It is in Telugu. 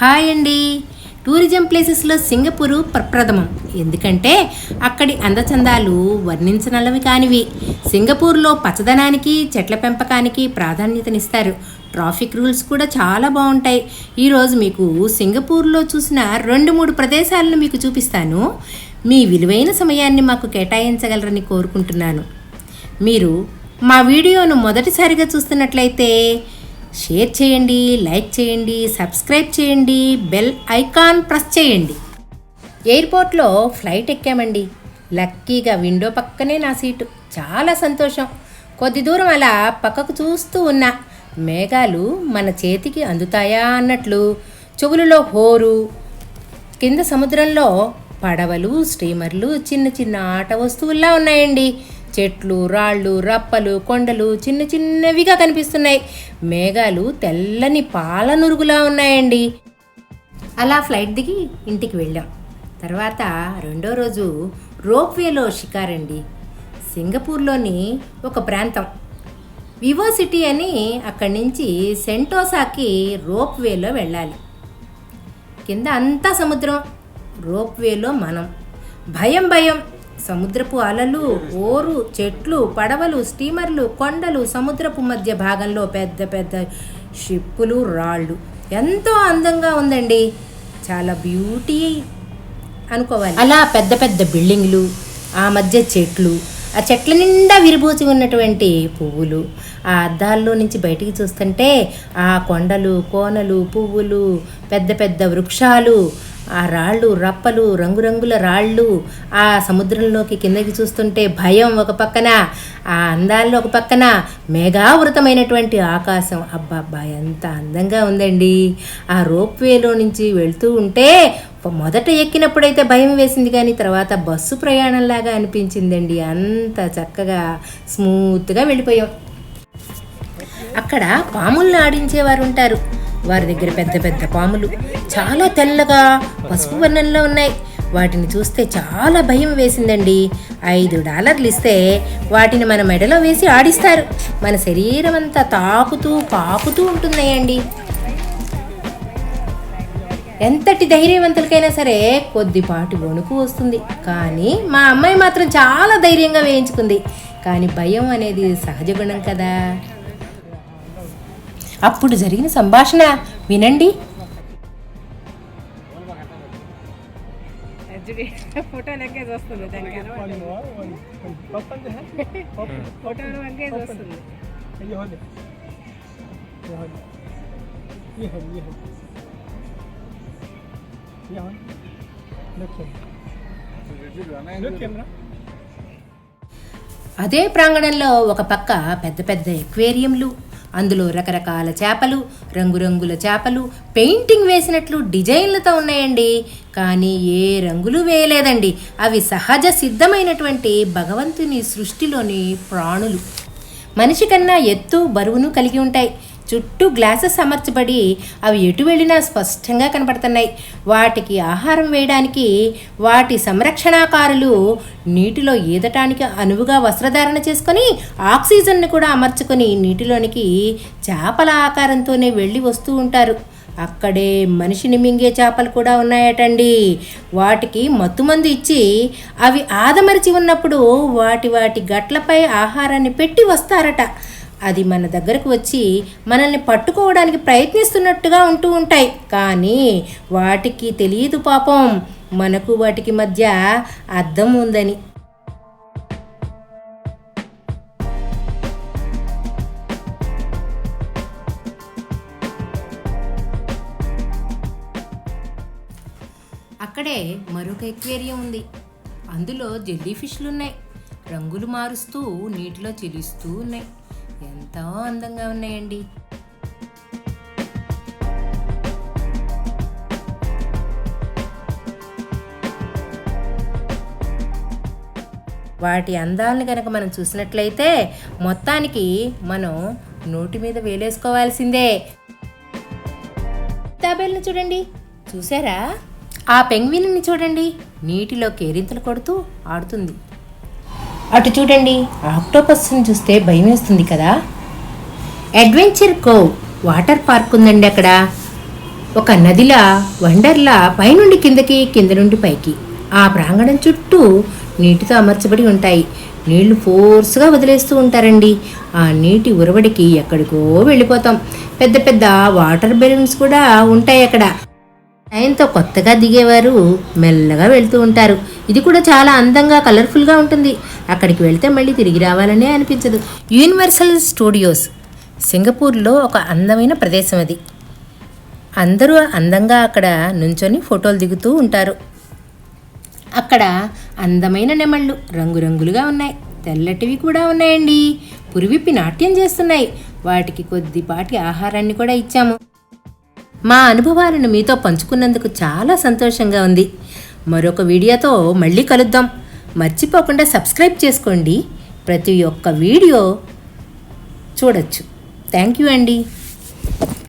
హాయ్ అండి. టూరిజం ప్లేసెస్లో సింగపూరు ప్రప్రథమం. ఎందుకంటే అక్కడి అందచందాలు వర్ణించనలవి కానివి. సింగపూర్లో పచ్చదనానికి చెట్ల పెంపకానికి ప్రాధాన్యతనిస్తారు. ట్రాఫిక్ రూల్స్ కూడా చాలా బాగుంటాయి. ఈరోజు మీకు సింగపూర్లో చూసిన రెండు మూడు ప్రదేశాలను మీకు చూపిస్తాను. మీ విలువైన సమయాన్ని మాకు కేటాయించగలరని కోరుకుంటున్నాను. మీరు మా వీడియోను మొదటిసారిగా చూస్తున్నట్లయితే షేర్ చేయండి లైక్ చేయండి సబ్స్క్రైబ్ చేయండి బెల్ ఐకాన్ ప్రెస్ చేయండి. ఎయిర్పోర్ట్లో ఫ్లైట్ ఎక్కామండి. లక్కీగా విండో పక్కనే నా సీటు. చాలా సంతోషం. కొద్ది దూరం అలా పక్కకు చూస్తూ ఉన్నా మేఘాలు మన చేతికి అందుతాయా అన్నట్లు చెవులలో హోరు కింద సముద్రంలో పడవలు స్టీమర్లు చిన్న చిన్న ఆట వస్తువుల్లా ఉన్నాయండి. చెట్లు రాళ్ళు రప్పలు కొండలు చిన్న చిన్నవిగా కనిపిస్తున్నాయి. మేఘాలు తెల్లని పాల నురుగులా ఉన్నాయండి. అలా ఫ్లైట్ దిగి ఇంటికి వెళ్ళాం. తర్వాత రెండో రోజు రోప్వేలో షికారండి. సింగపూర్లోని ఒక ప్రాంతం. వివో సిటీ అని అక్కడి నుంచి సెంటోసాకి రోప్వేలో వెళ్ళాలి. కింద అంతా సముద్రం రోప్వేలో మనం. భయం భయం. సముద్రపు అలలు ఓరు చెట్లు పడవలు స్టీమర్లు కొండలు సముద్రపు మధ్య భాగంలో పెద్ద పెద్ద షిప్పులు రాళ్ళు. ఎంతో అందంగా ఉందండి. చాలా బ్యూటీ అనుకోవాలి. అలా పెద్ద పెద్ద బిల్డింగ్లు ఆ మధ్య చెట్లు ఆ చెట్ల నిండా విరిబూసి ఉన్నటువంటి పువ్వులు. ఆ అద్దాల్లో నుంచి బయటికి చూస్తుంటే ఆ కొండలు కోనలు పువ్వులు పెద్ద పెద్ద వృక్షాలు ఆ రాళ్ళు రప్పలు రంగురంగుల రాళ్ళు ఆ సముద్రంలోకి కిందకి చూస్తుంటే భయం ఒక పక్కన ఆ అందాల్లో ఒక పక్కన మేఘావృతమైనటువంటి ఆకాశం. అబ్బాబ్బా ఎంత అందంగా ఉందండి. ఆ రోప్వేలో నుంచి వెళ్తూ ఉంటే మొదట ఎక్కినప్పుడైతే భయం వేసింది కానీ తర్వాత బస్సు ప్రయాణంలాగా అనిపించిందండి. అంత చక్కగా స్మూత్గా వెళ్ళిపోయాం. అక్కడ పాములను ఆడించేవారు ఉంటారు. వారి దగ్గర పెద్ద పెద్ద పాములు చాలా తెల్లగా పసుపు వర్ణంలో ఉన్నాయి. వాటిని చూస్తే చాలా భయం వేసిందండి. ఐదు డాలర్లు ఇస్తే వాటిని మన మెడలో వేసి ఆడిస్తారు. మన శరీరం అంతా తాకుతూ పాకుతూ ఉంటున్నాయండి ఎంతటి ధైర్యవంతులకైనా సరే కొద్దిపాటి వణుకు వస్తుంది. కానీ మా అమ్మాయి మాత్రం చాలా ధైర్యంగా వేయించుకుంది. కానీ భయం అనేది సహజ గుణం కదా. అప్పుడు జరిగిన సంభాషణ వినండి. అదే ప్రాంగణంలో ఒక పక్క పెద్ద పెద్ద ఎక్వేరియంలు అందులో రకరకాల చేపలు రంగురంగుల చేపలు పెయింటింగ్ వేసినట్లు డిజైన్లతో ఉన్నాయండి. కానీ ఏ రంగులు వేయలేదండి. అవి సహజ సిద్ధమైనటువంటి భగవంతుని సృష్టిలోని ప్రాణులు. మనిషి కన్నా ఎత్తు బరువును కలిగి ఉంటాయి. చుట్టూ గ్లాసెస్ అమర్చబడి అవి ఎటు వెళ్ళినా స్పష్టంగా కనపడుతున్నాయి. వాటికి ఆహారం వేయడానికి వాటి సంరక్షణాకారులు నీటిలో ఈదటానికి అనువుగా వస్త్రధారణ చేసుకొని ఆక్సిజన్ను కూడా అమర్చుకొని నీటిలోనికి చేపల ఆకారంతోనే వెళ్ళి వస్తూ ఉంటారు. అక్కడే మనిషిని మింగే చేపలు కూడా ఉన్నాయటండి. వాటికి మత్తుమందు ఇచ్చి అవి ఆదమరిచి ఉన్నప్పుడు వాటి వాటి గట్లపై ఆహారాన్ని పెట్టి వస్తారట. అది మన దగ్గరకు వచ్చి మనల్ని పట్టుకోవడానికి ప్రయత్నిస్తున్నట్టుగా ఉంటూ ఉంటాయి. కానీ వాటికి తెలియదు పాపం. మనకు వాటికి మధ్య అర్థం ఉందని. అక్కడే మరొక ఎక్వేరియం ఉంది. అందులో జెల్లీ ఫిష్లు ఉన్నాయి రంగులు మారుస్తూ నీటిలో చెలుస్తూ ఉన్నాయి. ఎంతో అందంగా ఉన్నాయండి. వాటి అందాలను కనుక మనం చూసినట్లయితే మొత్తానికి మనం నోటి మీద వేలేసుకోవాల్సిందే. తాబేల్ని చూడండి. చూసారా? ఆ పెంగ్విన్ని చూడండి. నీటిలో కేరింతలు కొడుతూ ఆడుతుంది. అటు చూడండి ఆక్టోపస్ని చూస్తే భయం వేస్తుంది కదా? అడ్వెంచర్ కోవ్ వాటర్ పార్క్ ఉందండి అక్కడ. ఒక నదిలా వండర్లా పైనుండి కిందకి కింద నుండి పైకి. ఆ ప్రాంగణం చుట్టూ నీటితో అమర్చబడి ఉంటాయి. నీళ్ళు ఫోర్స్గా వదిలేస్తూ ఉంటారండి. ఆ నీటి ఉరవడికి ఎక్కడికో వెళ్ళిపోతాం. పెద్ద పెద్ద వాటర్ బెలూన్స్ కూడా ఉంటాయి అక్కడ. టైంతో కొత్తగా దిగేవారు మెల్లగా వెళ్తూ ఉంటారు. ఇది కూడా చాలా అందంగా కలర్ఫుల్గా ఉంటుంది. అక్కడికి వెళ్తే మళ్ళీ తిరిగి రావాలనే అనిపించదు. యూనివర్సల్ స్టూడియోస్ సింగపూర్లో ఒక అందమైన ప్రదేశం అది. అందరూ అందంగా అక్కడ నుంచొని ఫోటోలు దిగుతూ ఉంటారు. అక్కడ అందమైన నెమళ్ళు రంగురంగులుగా ఉన్నాయి. తెల్లటివి కూడా ఉన్నాయండి. పురివిప్పి నాట్యం చేస్తున్నాయి. వాటికి కొద్దిపాటి ఆహారాన్ని కూడా ఇచ్చాము. మా అనుభవాలను మీతో పంచుకున్నందుకు చాలా సంతోషంగా ఉంది. మరొక వీడియోతో మళ్ళీ కలుద్దాం. మర్చిపోకుండా సబ్స్క్రైబ్ చేసుకోండి. ప్రతి ఒక్క వీడియో చూడొచ్చు. థ్యాంక్ యూ అండి.